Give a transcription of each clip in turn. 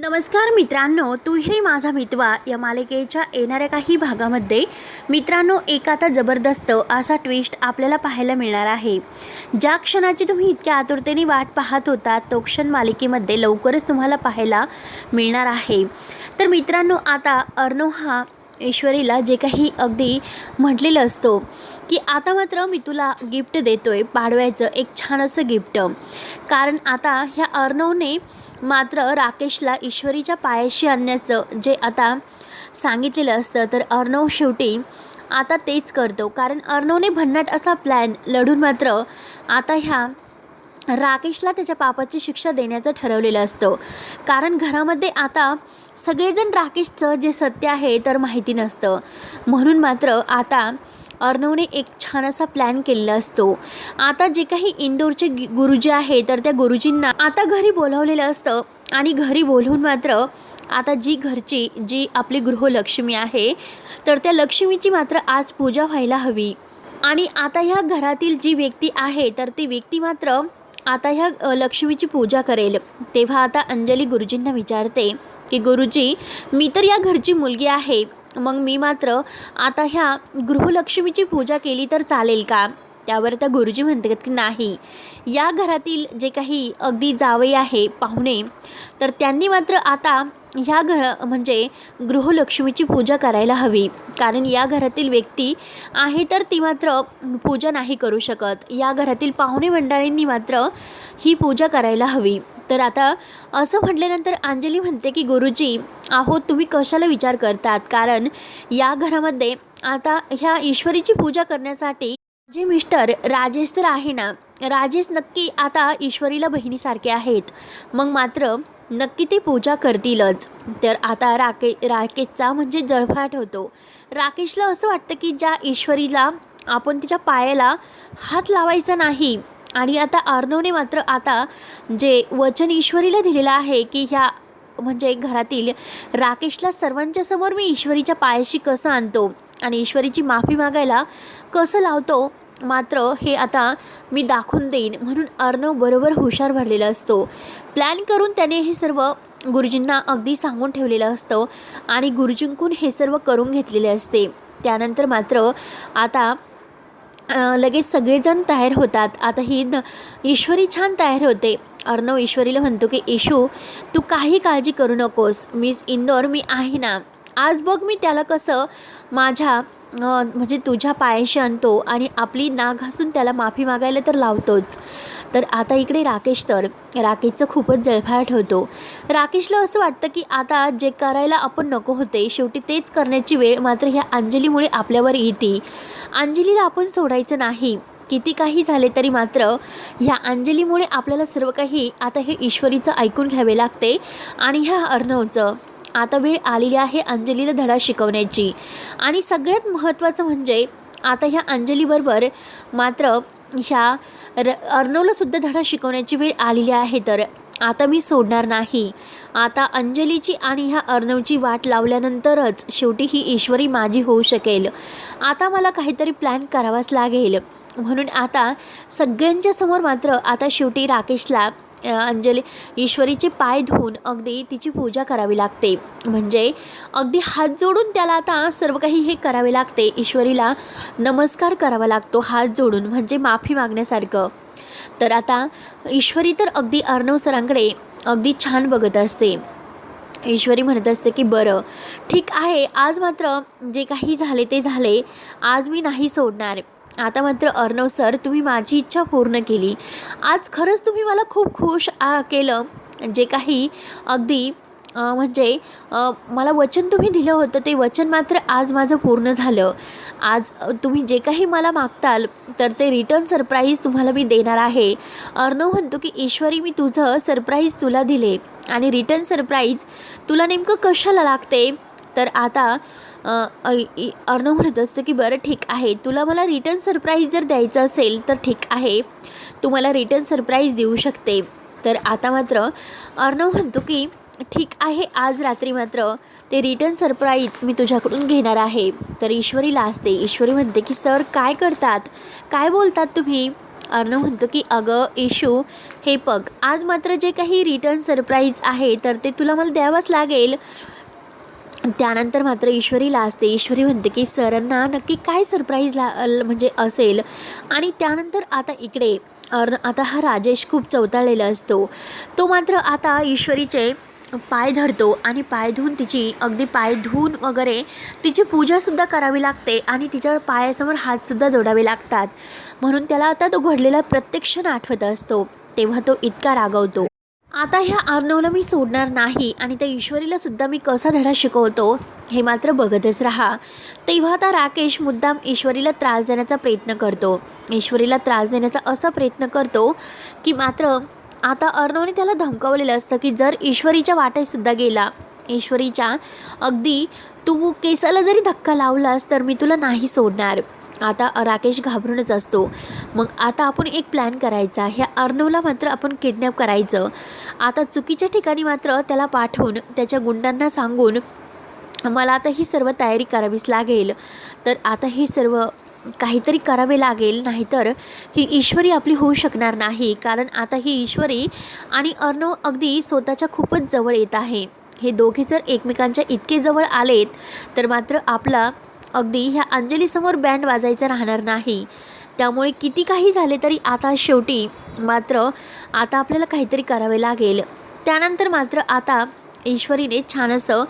नमस्कार मित्रांनो तुही माझा मितवा. या मालिकेच्या येणाऱ्या काही भागामध्ये मित्रांनो एक आता जबरदस्त असा ट्विस्ट आपल्याला पाहायला मिळणार आहे. ज्या क्षणाची तुम्ही इतक्या आतुरतेने वाट पाहत होता तो क्षण मालिकेमध्ये लवकरच तुम्हाला पाहायला मिळणार आहे. तर मित्रांनो आता अर्णव हा ईश्वरीला जे काही अगदी म्हटलेलं असतो की आता मात्र मी तुला गिफ्ट देतो आहे पाडव्याचं एक छान असं गिफ्ट कारण आता ह्या अर्णवने मात्र राकेशला ईश्वरीच्या पायाशी आणण्याचं जे आता सांगितलेलं असतं तर अर्णव शेवटी आता तेच करतो. कारण अर्णवने भन्नाट असा प्लॅन लढून मात्र आता ह्या राकेशला त्याच्या पापाची शिक्षा देण्याचं ठरवलेलं असतं. कारण घरामध्ये आता सगळेजण राकेशचं जे सत्य आहे तर माहिती नसतं. म्हणून मात्र आता अर्णवने एक छान असा प्लॅन केलेला असतो. आता जे काही इंदोरचे गि- गुरुजी आहे तर त्या गुरुजींना आता घरी बोलावलेलं असतं आणि घरी बोलवून मात्र आता जी घरची जी आपली गृहलक्ष्मी आहे तर त्या लक्ष्मीची मात्र आज पूजा व्हायला हवी. आणि आता ह्या घरातील जी व्यक्ती आहे तर ती व्यक्ती मात्र आता ह्या लक्ष्मीची पूजा करेल. तेव्हा आता अंजली गुरुजींना विचारते की गुरुजी मी तर या घरची मुलगी आहे. मग मी मात्र आता ह्या गृहलक्ष्मीची पूजा केली तर चालेल का? त्यावर त्या गुरुजी म्हणतात की नाही. या घरातील जे काही अगदी जावई आहे पाहुणे तर त्यांनी मात्र आता ह्या घर म्हणजे गृहलक्ष्मीची पूजा करायला हवी. कारण या घरातील व्यक्ती आहे तर ती मात्र पूजा नाही करू शकत. या घरातील पाहुणे मंडळींनी मात्र ही पूजा करायला हवी. तर आता असं म्हटल्यानंतर अंजली म्हणते की गुरुजी आहो तुम्ही कशाला विचार करतात? कारण या घरामध्ये आता ह्या ईश्वरीची पूजा करण्यासाठी जे मिस्टर राजेश तर आहे ना राजेश नक्की आता ईश्वरीला बहिणीसारखे आहेत. मग मात्र नक्की ते पूजा करतीलच. तर आता राके राकेशचा म्हणजे जळफाट होतो. राकेशला असं वाटतं की ज्या ईश्वरीला आपण तिच्या पायाला हात लावायचा नाही आणि आता अर्णवने मात्र आता जे वचन ईश्वरीला दिलेलं आहे की ह्या म्हणजे घरातील राकेशला सर्वांच्या समोर मी ईश्वरीच्या पायाशी कसं आणतो आणि ईश्वरीची माफी मागायला कसं लावतो मात्र हे आता मी दाखवून देईन म्हणून अर्णव बरोबर हुशार भरलेला असतो. प्लॅन करून त्याने हे सर्व गुरुजींना अगदी सांगून ठेवलेलं असतं आणि गुरुजींकून हे सर्व करून घेतलेले असते. त्यानंतर मात्र आता लगेच सगळेजण तयार होतात. आता ही न ईश्वरी छान तयार होते. अर्णव ईश्वरीला म्हणतो की येशू तू काही काळजी करू नकोस. मिस इंदोर मी आहे ना. आज बघ मी त्याला कसं माझ्या म्हणजे तुझ्या पायाशी आणतो आणि आपली नाक घासून त्याला माफी मागायला तर लावतोच. तर आता इकडे राकेश तर राकेशचं खूपच जळफाट होतो. राकेशला असं वाटतं की आता जे करायला आपण नको होते शेवटी तेच करण्याची वेळ मात्र ह्या अंजलीमुळे आपल्यावर येते. अंजलीला आपण सोडायचं नाही. किती काही झाले तरी मात्र ह्या अंजलीमुळे आपल्याला सर्व काही आता हे ईश्वरीचं ऐकून घ्यावे लागते आणि ह्या अर्णवचं. आता वेळ आलेली आहे अंजलीला धडा शिकवण्याची. आणि सगळ्यात महत्त्वाचं म्हणजे आता ह्या अंजलीबरोबर मात्र ह्या र अर्णवलासुद्धा धडा शिकवण्याची वेळ आलेली आहे तर आता मी सोडणार नाही. आता अंजलीची आणि ह्या अर्णवची वाट लावल्यानंतरच शेवटी ही ईश्वरी माझी होऊ शकेल. आता मला काहीतरी प्लॅन करावाच लागेल. म्हणून आता सगळ्यांच्या समोर मात्र आता शेवटी राकेशला अंजली ईश्वरीचे पाय धुवून अगदी तिची पूजा करावी लागते. म्हणजे अगदी हात जोडून त्याला आता सर्व काही हे करावे लागते. ईश्वरीला नमस्कार करावा लागतो हात जोडून म्हणजे माफी मागण्यासारखं. तर आता ईश्वरी तर अगदी अर्णव सरांकडे अगदी छान बघत असते. ईश्वरी म्हणत असते की बरं ठीक आहे आज मात्र जे काही झाले ते झाले आज मी नाही सोडणार. आता मात्र अर्णव सर तुम्ही माझी इच्छा पूर्ण केली. आज खरंच तुम्ही मला खूप खुश आ केलं. जे काही अगदी म्हणजे मला वचन तुम्ही दिलं होतं ते वचन मात्र आज माझं पूर्ण झालं. आज तुम्ही जे काही मला मागताल तर ते रिटर्न सरप्राईज तुम्हाला मी देणार आहे. अर्णव म्हणतो की ईश्वरी मी तुझं सरप्राईज तुला दिले. आणि रिटर्न सरप्राईज तुला नेमकं कशाला लागते? तर आता अर्णव म्हणत असतं की बरं ठीक आहे. तुला मला रिटर्न सरप्राईज जर द्यायचं असेल तर ठीक आहे. तू मला रिटर्न सरप्राईज देऊ शकते. तर आता मात्र अर्णव म्हणतो की ठीक आहे आज रात्री मात्र ते रिटर्न सरप्राईज मी तुझ्याकडून घेणार आहे. तर ईश्वरीला असते. ईश्वरी म्हणते की सर काय करतात? काय बोलतात तुम्ही? अर्णव म्हणतो की अगं इशू हे बघ. आज मात्र जे काही रिटर्न सरप्राईज आहे तर ते तुला मला द्यावंच लागेल. त्यानंतर मात्र ईश्वरी लाजते. ईश्वरी म्हणते की सरांना नक्की काय सरप्राईज ला म्हणजे असेल? आणि त्यानंतर आता इकडे अर आता हा राजेश खूप चवताळलेला असतो. तो मात्र आता ईश्वरीचे पाय धरतो आणि पाय धुवून तिची अगदी पाय धुवून वगैरे तिची पूजासुद्धा करावी लागते आणि तिच्या पायासमोर हातसुद्धा जोडावे लागतात. म्हणून त्याला आता तो घडलेला प्रत्येक क्षण आठवत असतो. तेव्हा तो इतका रागवतो. आता ह्या आर्नवला मी सोडणार नाही आणि त्या ईश्वरीला सुद्धा मी कसा धडा शिकवतो हे मात्र बघतच राहा. तेव्हा आता राकेश मुद्दाम ईश्वरीला त्रास देण्याचा प्रयत्न करतो. ईश्वरीला त्रास देण्याचा असा प्रयत्न करतो की मात्र आता अर्णवने त्याला धमकावलेलं असतं की जर ईश्वरीच्या वाटेसुद्धा गेला ईश्वरीच्या अगदी तू केसाला जरी धक्का लावलास तर मी तुला नाही सोडणार. आता राकेश घाबरूनच असतो. मग आता आपण एक प्लॅन करायचा. ह्या अर्णवला मात्र आपण किडनॅप करायचं. आता चुकीच्या ठिकाणी मात्र त्याला पाठवून त्याच्या गुंडांना सांगून मला आता ही सर्व तयारी करावीच लागेल. तर आता हे सर्व काहीतरी करावे लागेल नाहीतर ही ईश्वरी आपली होऊ शकणार नाही. कारण आता ही ईश्वरी आणि अर्णव अगदी स्वतःच्या खूपच जवळ येत आहे. हे दोघे जर एकमेकांच्या इतके जवळ आलेत तर मात्र आपला अगदी ह्या अंजलीसमोर बँड वाजायचं राहणार नाही. त्यामुळे किती काही झाले तरी आता शेवटी मात्र आता आपल्याला काहीतरी करावे लागेल. त्यानंतर मात्र आता ईश्वरीने छान असं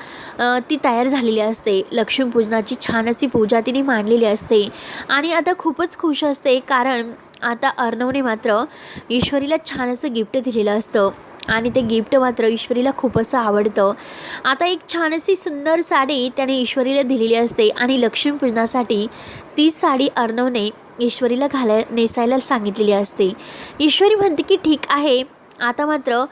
ती तयार झालेली असते. लक्ष्मीपूजनाची छान अशी पूजा तिने मांडलेली असते. आणि आता खूपच खुश असते कारण आता अर्णवने मात्र ईश्वरीला छान असं गिफ्ट दिलेलं असतं. आणि ते गिफ्ट मात्र ईश्वरीला खूप असं आवडतं. आता एक छान अशी सुंदर साडी त्याने ईश्वरीला दिलेली असते आणि लक्ष्मीपूजनासाठी ती साडी अर्णवने ईश्वरीला घालाय नेसायला सांगितलेली असते. ईश्वरी म्हणते की ठीक आहे. आता मात्र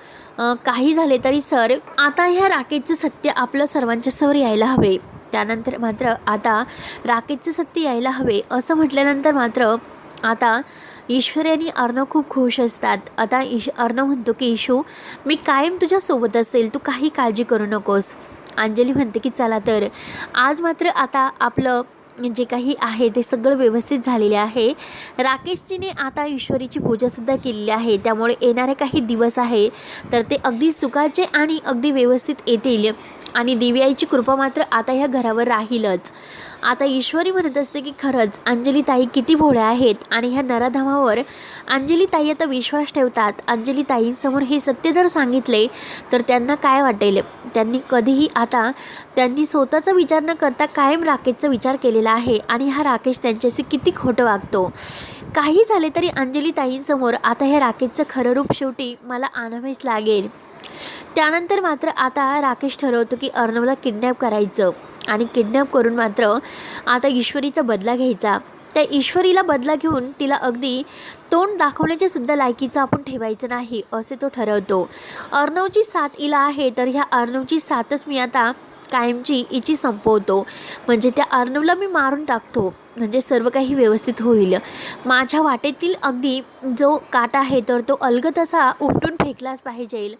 काही झाले तरी सर आता ह्या राकेशचं सत्य आपलं सर्वांच्या समोर यायला हवे. त्यानंतर मात्र आता राकेशचं सत्य यायला हवे. असं म्हटल्यानंतर मात्र आता ईश्वरी आणि अर्णव खूप खुश असतात. आता ईश अर्णव म्हणतो की इशू मी कायम तुझ्यासोबत असेल. तू काही काळजी करू नकोस. अंजली म्हणते की चला तर. आज मात्र आता आपलं जे काही आहे ते सगळं व्यवस्थित झालेले आहे. राकेशजीने आता ईश्वरीची पूजासुद्धा केलेली आहे. त्यामुळे येणारे काही दिवस आहे. तर ते अगदी सुखाचे आणि अगदी व्यवस्थित येतील. आणि दिव्याईची कृपा मात्र आता ह्या घरावर राहीलच. आता ईश्वरी म्हणत असते की खरंच अंजली ताई किती भोळ्या आहेत आणि ह्या नराधामावर अंजली ताई आता विश्वास ठेवतात. अंजली ताईंसमोर हे सत्य जर सांगितले तर त्यांना काय वाटेल? त्यांनी कधीही आता त्यांनी स्वतःचा विचार न करता कायम राकेशचा विचार केलेला आहे आणि हा राकेश त्यांच्याशी किती खोटं वागतो. काही झाले तरी अंजली ताईंसमोर आता ह्या राकेशचं खरं रूप शेवटी मला आणावेच लागेल. त्यानंतर मात्र आता राकेश ठरवतो की अर्णवला किडनॅप करायचं. आणि किडनॅप करून मात्र आता ईश्वरीचा बदला घ्यायचा. त्या ईश्वरीला बदला घेऊन तिला अगदी तोंड दाखवण्याच्या सुद्धा लायकीचं आपण ठेवायचं नाही असे तो ठरवतो. अर्णवची साथ इला आहे तर ह्या अर्णवची साथच मी आता कायमची इची संपवतो. म्हणजे त्या अर्णवला मी मारून टाकतो. म्हणजे सर्व काही व्यवस्थित होईल. माझ्या वाटेतील अगदी जो काटा आहे तर तो अलगत असा उपटून फेकलाच पाहिजे.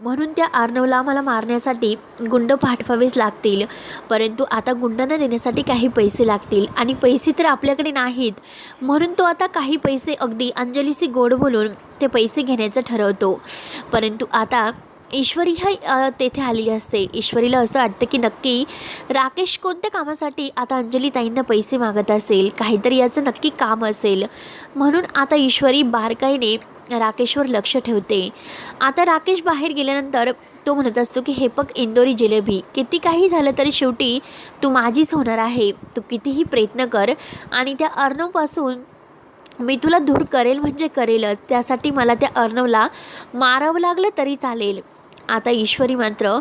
म्हणून त्या आर्नवला मला मारण्यासाठी गुंड पाठवावेच लागतील. परंतु आता गुंडांना देण्यासाठी काही पैसे लागतील आणि पैसे तर आपल्याकडे नाहीत. म्हणून तो आता काही पैसे अगदी अंजलीशी गोड बोलून ते पैसे घेण्याचं ठरवतो. परंतु आता ईश्वरी ह्या तेथे आलेली असते. ईश्वरीला असं वाटतं की नक्की राकेश कोणत्या कामासाठी आता अंजली ताईंना पैसे मागत असेल? काहीतरी याचं नक्की काम असेल. म्हणून आता ईश्वरी बारकाईने राकेशवर लक्ष ठेवते. आता राकेश बाहेर गेल्यानंतर तो म्हणत असतो की हे पग इंदोरी जिलेबी किती काही झालं तरी शेवटी तू माझीच होणार आहे. तू कितीही प्रयत्न कर आणि त्या अर्णवपासून मी तुला दूर करेल म्हणजे करेलच. त्यासाठी मला त्या अर्णवला मारावं लागलं तरी चालेल. आता ईश्वरी मात्र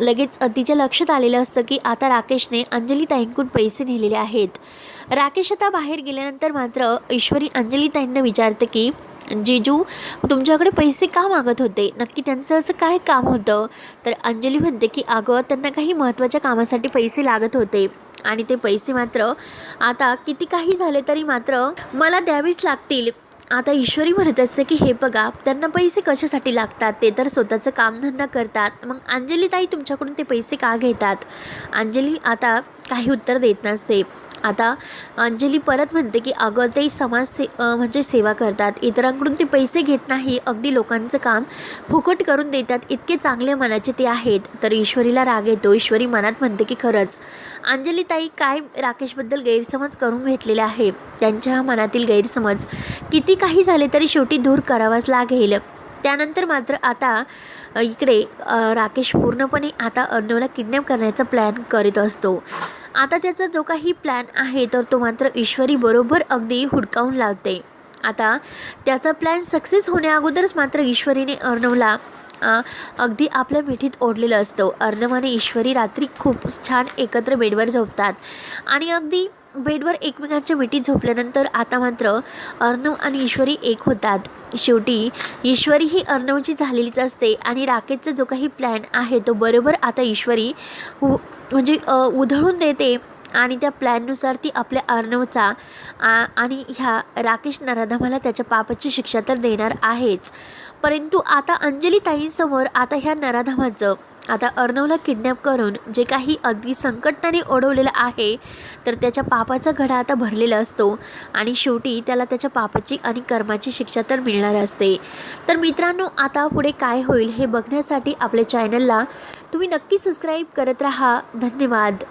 लगेच तिच्या लक्षात आलेलं असतं की आता राकेशने अंजलीताईंकून पैसे नेलेले आहेत. राकेश आता बाहेर गेल्यानंतर मात्र ईश्वरी अंजलीताईंना विचारते की जीजू तुमच्याकडे पैसे का मागत होते? नक्की त्यांचं असं काय काम होतं? तर अंजली म्हणते की अगं त्यांना काही महत्त्वाच्या कामासाठी पैसे लागत होते आणि ते पैसे मात्र आता किती काही झाले तरी मात्र मला द्यावेच लागतील. आता ईश्वरी म्हणत असते की हे बघा त्यांना पैसे कशासाठी लागतात? ते तर स्वतःचं कामधंदा करतात. मग अंजली ताई तुमच्याकडून ते पैसे का घेतात? अंजली आता काही उत्तर देत नसते. आता अंजली परत म्हणते की अगं ते समाज से म्हणजे सेवा करतात. इतरांकडून ते पैसे घेत नाही. अगदी लोकांचं काम फुकट करून देतात. इतके चांगले मनाचे ते आहेत. तर ईश्वरीला राग येतो. ईश्वरी मनात म्हणते की खरंच. अंजली ताई काय राकेशबद्दल गैरसमज करून घेतलेले आहे? त्यांच्या मनातील गैरसमज. किती काही झाले तरी शेवटी दूर करावाच लागेल. त्यानंतर मात्र आता इकडे राकेश पूर्णपणे आता अर्णवला किडनॅप करण्याचा प्लॅन करीत असतो. आता त्याचा जो काही प्लॅन आहे तर तो मात्र ईश्वरी बरोबर अगदी हुडकावून लावते. आता त्याचा प्लॅन सक्सेस होण्याअगोदरच मात्र ईश्वरीने अर्णवला अगदी आपल्या मिठीत ओढलेलं असतं. अर्णव आणि ईश्वरी रात्री खूप छान एकत्र बेडवर झोपतात. आणि अगदी बेडवर एकमेकांच्या मिठीत झोपल्यानंतर आता मात्र अर्णव आणि ईश्वरी एक होतात. शेवटी ईश्वरी ही अर्णवची झालेलीच असते आणि राकेशचा जो काही प्लॅन आहे तो बरोबर आता ईश्वरी उ म्हणजे उधळून देते आणि त्या प्लॅननुसार ती आपल्या अर्णवचा आ, आणि ह्या राकेश नराधमाला त्याच्या पापाची शिक्षा तर देणार आहेच. परंतु आता अंजली ताईंसमोर आता ह्या नराधमाचं आता अर्णवला किडनॅप करून जे काही अगदी संकटाने ओढवलेलं आहे तर त्याच्या पापाचा घडा आता भरलेला असतो. आणि शेवटी त्याला त्याच्या पापाची आणि कर्माची शिक्षा तर मिळणार असते. तर मित्रांनो आता पुढे काय होईल हे बघण्यासाठी आपल्या चॅनलला तुम्ही नक्की सबस्क्राईब करत राहा. धन्यवाद.